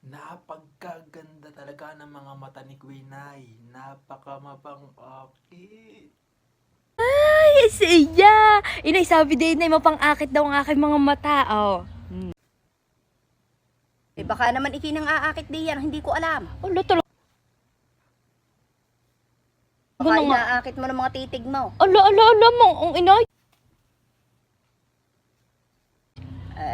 Napagkaganda talaga ng mga mata ni Quinay. Napakamapang-akit. Ay, siya! Inay, sabi din na mapang-akit daw ang aking mga mata. Oh. Eh baka naman ikinang aakit di yan, hindi ko alam. Ala, talaga. Baka Ano inaakit mo ng mga titig mo. Ala, ala, ala mo. Ang inay.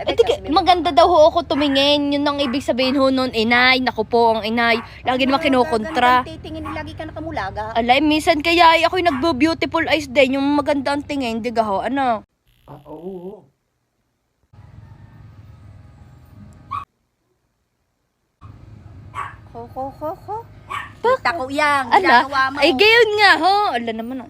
Eh, Eh, maganda daw ho ako tumingin. Yun ang ibig sabihin ho nun, inay. Naku po, ang inay. Lagi naman kinukontra. Ganda ang titingin, lagi ka nakamulaga. Alay, minsan kaya ay ako'y nagbo-beautiful eyes din. Yung maganda ang tingin, di ho, ano? Ah, oo. Ho, ho, ho, ho. Kita ko yan, Ala, ginagawa mo. ay gayon nga ho. Ala naman ang